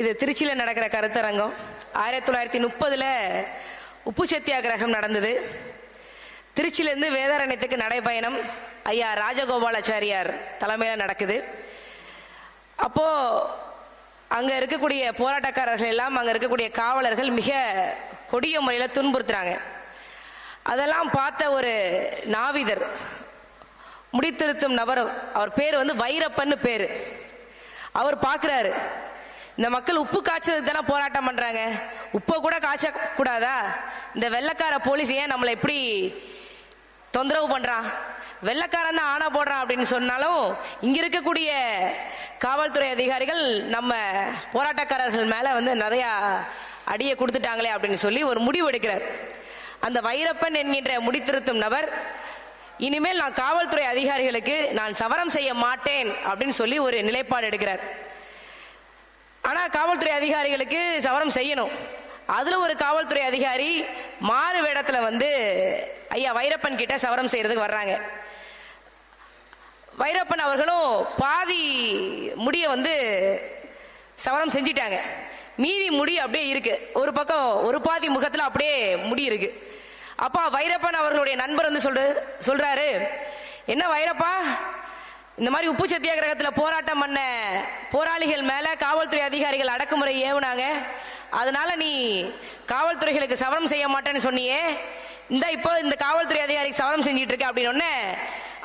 இது திருச்சியில் நடக்கிற கருத்தரங்கம் ஆயிரத்தி தொள்ளாயிரத்தி முப்பதுல உப்பு சத்தியாகிரகம் நடந்தது. திருச்சியிலேருந்து வேதாரண்யத்துக்கு நடைபயணம் ஐயா ராஜகோபாலாச்சாரியார் தலைமையில் நடக்குது. அப்போ அங்க இருக்கக்கூடிய போராட்டக்காரர்கள் எல்லாம் அங்க இருக்கக்கூடிய காவலர்கள் மிக கொடிய முறையில் துன்புறுத்துறாங்க. அதெல்லாம் பார்த்த ஒரு நாவிதர் முடித்திருத்தும் நபர் அவர் பேர் வந்து வைரப்பன்னு பேர். அவர் பார்க்குறாரு. இந்த மக்கள் உப்பு காய்ச்சதுக்கு தானே போராட்டம் பண்றாங்க? உப்பை கூட காய்ச்ச கூடாதா இந்த வெள்ளக்கார போலீஸ் ஏன் நம்மளை எப்படி தொந்தரவு பண்றான்? வெள்ளக்காரன் தான் ஆணை போடுறான் அப்படின்னு சொன்னாலும் இங்க இருக்கக்கூடிய காவல்துறை அதிகாரிகள் நம்ம போராட்டக்காரர்கள் மேல வந்து நிறைய அடியை கொடுத்துட்டாங்களே அப்படின்னு சொல்லி ஒரு முடிவு எடுக்கிறார். அந்த வைரப்பன் என்கின்ற முடித்திருத்தும் நபர் இனிமேல் நான் காவல்துறை அதிகாரிகளுக்கு நான் சவரம் செய்ய மாட்டேன் அப்படின்னு சொல்லி ஒரு நிலைப்பாடு எடுக்கிறார். ஆனா காவல்துறை அதிகாரிகளுக்கு சவரம் செய்யணும். அதுல ஒரு காவல்துறை அதிகாரி மாறு வேடத்துல வந்து ஐயா வைரப்பன் கிட்ட சவரம் செய்யறதுக்கு வர்றாங்க. வைரப்பன் அவர்களும் பாதி முடிய வந்து சவரம் செஞ்சிட்டாங்க. மீதி முடி அப்படியே இருக்கு. ஒரு பக்கம் ஒரு பாதி முகத்துல அப்படியே முடி இருக்கு. அப்பா வைரப்பன் அவர்களுடைய நண்பர் வந்து சொல்ற சொல்றாரு என்ன வைரப்பா இந்த மாதிரி உப்பு சத்தியாகிரகத்துல போராட்டம் பண்ண போராளிகள் மேல காவல்துறை அதிகாரிகள் அடக்குமுறை ஏவுனாங்க. அதனால நீ காவல்துறைகளுக்கு சவரம் செய்ய மாட்டேன்னு சொன்னியே. இந்த இப்போ இந்த காவல்துறை அதிகாரிக்கு சவரம் செஞ்சிட்டு இருக்க அப்படின்னு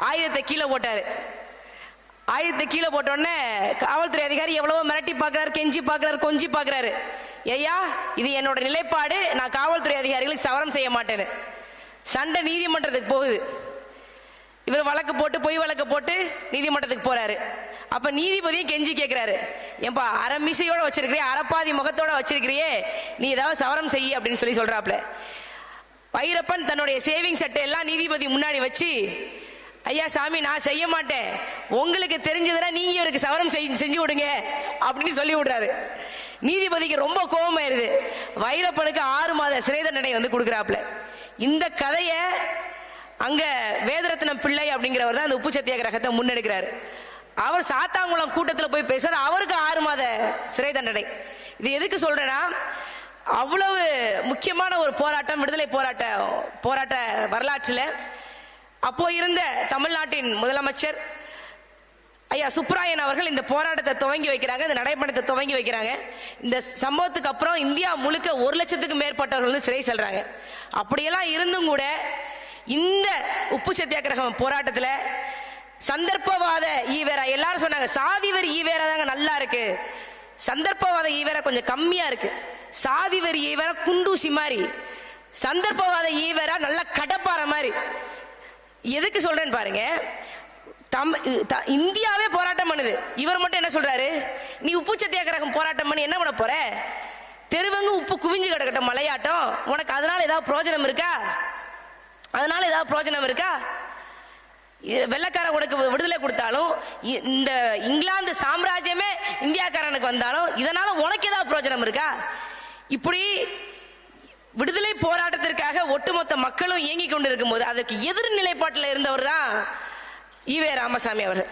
ஆயுதத்தை கீழே போட்டாரு. ஆயுதத்தை கீழே போட்ட உடனே காவல்துறை அதிகாரி எவ்வளவோ மிரட்டி பார்க்குறாரு கெஞ்சி பார்க்கறாரு கொஞ்சி பார்க்கறாரு. ஐயா இது என்னோட நிலைப்பாடு. நான் காவல்துறை அதிகாரிகளுக்கு சவரம் செய்ய மாட்டேன்னு. சண்டை நீதிமன்றத்துக்கு போகுது. இவர் வழக்கு போட்டு பொய் வழக்கு போட்டு நீதிமன்றத்துக்கு போறாரு. அப்ப நீதிபதியும் கெஞ்சி கேட்கிறாரு ஏன்பா அரமிசையோட வச்சிருக்கிறியே அரைப்பாதி முகத்தோட வச்சிருக்கிறியே நீ ஏதாவது சவரம் செய்ய அப்படின்னு சொல்லி சொல்றாப்ல. வைரப்பன் தன்னுடைய சேவிங் சட்டை எல்லாம் நீதிபதி முன்னாடி வச்சு ஐயா சாமி நான் செய்ய மாட்டேன். உங்களுக்கு தெரிஞ்சதுன்னா நீங்க இவருக்கு சவரம் செய்- செஞ்சு விடுங்க அப்படின்னு சொல்லி விடுறாரு. நீதிபதிக்கு ரொம்ப கோபமாயிருது வைரப்பனுக்கு ஆறு மாத சிறை தண்டனை வந்து கொடுக்குறாப்ல. இந்த கதையை அங்க வேதரத்னம் பிள்ளை அப்படிங்கிறவர் தான் அந்த உப்பு சத்தியாகிரகத்தை முன்னெடுக்கிறாரு. அவர் சாத்தாங்குளம் கூட்டத்துல போய் பேசுறாரு. அவருக்கு ஆறு மாத சிறை தண்டனை. இது எதுக்கு சொல்றேன்னா அவ்வளவு முக்கியமான ஒரு போராட்டம் விடுதலை போராட்ட போராட்ட வரலாற்றுல அப்போ இருந்த தமிழ்நாட்டின் முதலமைச்சர் ஐயா சுப்ராயன் அவர்கள் இந்த போராட்டத்தை துவங்கி வைக்கிறாங்க இந்த நடைபயணத்தை துவங்கி வைக்கிறாங்க. இந்த சம்பவத்துக்கு அப்புறம் இந்தியா முழுக்க ஒரு லட்சத்துக்கு மேற்பட்டவர்கள் வந்து சிறை செல்றாங்க. அப்படியெல்லாம் இருந்தும் கூட இந்த உப்பு சத்தியாகிரகம் போராட்டத்துல சந்தர்ப்பவாத ஈவேரா எல்லாரும் சொன்னாங்க சாதிவரி ஈவேரா தாங்க நல்லா இருக்கு. சந்தர்ப்பவாத ஈவேரா கொஞ்சம் கம்மியா இருக்கு. சாதிவரி ஈவேரா குண்டூசி மாதிரி. சந்தர்ப்பவாத ஈவேரா நல்ல கடப்பாற மாதிரி. எதுக்கு சொல்றேன்னு பாருங்க. தம் த- இந்தியாவே போராட்டம் பண்ணுது. இவர் மட்டும் என்ன சொல்றாரு? நீ உப்பு சத்தியாகிரகம் போராட்டம் பண்ணி என்ன பண்ண போற? தெருவங்க உப்பு குவிஞ்சு கிடக்கட்டும் மலையாட்டம். உனக்கு அதனால ஏதாவது பிரயோஜனம் இருக்கா? அதனால ஏதாவது பிரயோஜனம் இருக்கா? இது உனக்கு விடுதலை கொடுத்தாலும் இ- இந்த இங்கிலாந்து சாம்ராஜ்யமே இந்தியாக்காரனுக்கு வந்தாலும் இதனால உனக்கு ஏதாவது பிரயோஜனம் இருக்கா? இப்படி விடுதலை போராட்டத்திற்காக ஒட்டுமொத்த மக்களும் இயங்கிக் கொண்டிருக்கும் போது அதற்கு எதிர் நிலைப்பாட்டில் இருந்தவர் தான் ஈவே ராமசாமி அவர்கள்.